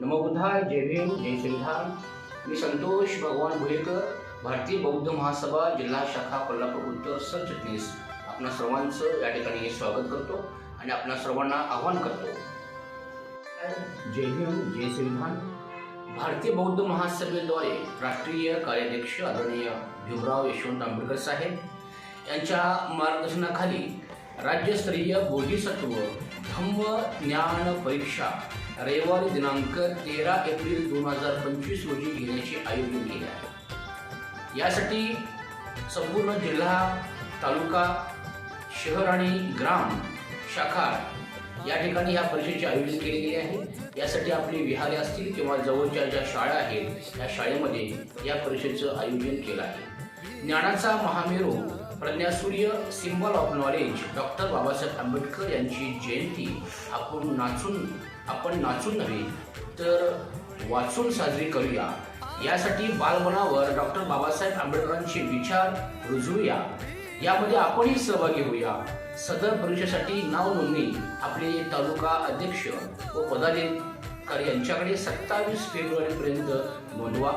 नमोबुद्धाय जय भीम जय श्रीधाम मी संतोष भगवान भुलेकर भारतीय बौद्ध महासभा जिल्हा शाखा कोल्हापूर उत्तर सरचिटणीस आपणा सर्वांचं या ठिकाणी स्वागत करतो आणि आपणा सर्वांना आव्हान करतो. जय भीम जय श्रीधाम भारतीय बौद्ध महासभेद्वारे राष्ट्रीय कार्याध्यक्ष आदरणीय भीमराव यशवंत आंबेडकर साहेब यांच्या मार्गदर्शनाखाली राज्यस्तरीय बोधिसत्व धम्म ज्ञान परीक्षा रविवारी दिनांक तेरा एप्रिल दोन हजार पंचवीस रोजी घेण्याचे आयोजन केले आहे. यासाठी संपूर्ण जिल्हा तालुका शहर आणि ग्राम शाखा या ठिकाणी ह्या परीक्षेचे आयोजन केले गेले आहे. यासाठी आपली विहारे असतील किंवा जवळच्या ज्या शाळा आहेत त्या शाळेमध्ये या परीक्षेचं आयोजन केलं आहे. ज्ञानाचा महामेरू प्रज्ञासूर्य symbol of knowledge doctor Babasaheb Ambedkar यांची जयंती. आपण नाचून आपण नाचून नव्हे तर वाचून साजरी करूया. यासाठी बालमनावर डॉक्टर बाबासाहेब आंबेडकरांचे विचार रुजवूया. यामध्ये आपणही सहभागी होऊया. सदर परीक्षेसाठी नाव नोंदणी आपले तालुका अध्यक्ष व पदाधिकारी यांच्याकडे सत्तावीस फेब्रुवारीपर्यंत नोंदवा.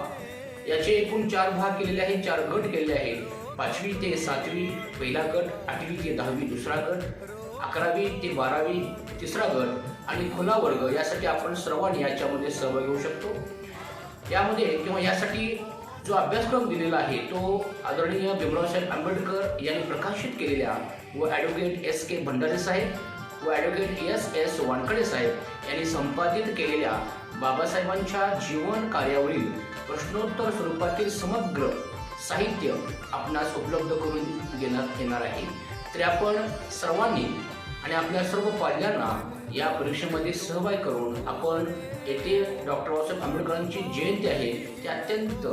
याचे एकूण चार भाग केलेले आहेत चार गट केलेले आहेत. पाचवी ते सातवी पहिला गट आठवी ते दहावी दुसरा गट अकरावी ते बारावी तिसरा गट आणि खुला वर्ग यासाठी आपण सर्वांनी याच्यामध्ये सहभाग घेऊ शकतो. यामध्ये किंवा यासाठी जो अभ्यासक्रम दिलेला आहे तो आदरणीय भीमरावसाहेब आंबेडकर यांनी प्रकाशित केलेल्या व ॲडव्होकेट एस के भंडारे साहेब व ॲडव्होकेट एस एस वानकडे साहेब यांनी संपादित केलेल्या बाबासाहेबांच्या जीवन कार्यावरील प्रश्नोत्तर स्वरूपातील समग्र साहित्य आपणास उपलब्ध करून देण्यात येणार आहे. तरी आपण सर्वांनी आणि आपल्या सर्व पाल्यांना या परीक्षेमध्ये सहभाग करून आपण येथे डॉक्टर बाबासाहेब आंबेडकरांची जयंती आहे ती अत्यंत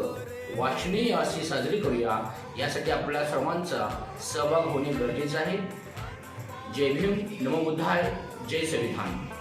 वाचनीय अशी साजरी करूया. यासाठी आपल्या सर्वांचा सहभाग होणे गरजेचं आहे. जय भीम नमोबुद्धाय जय संविधान.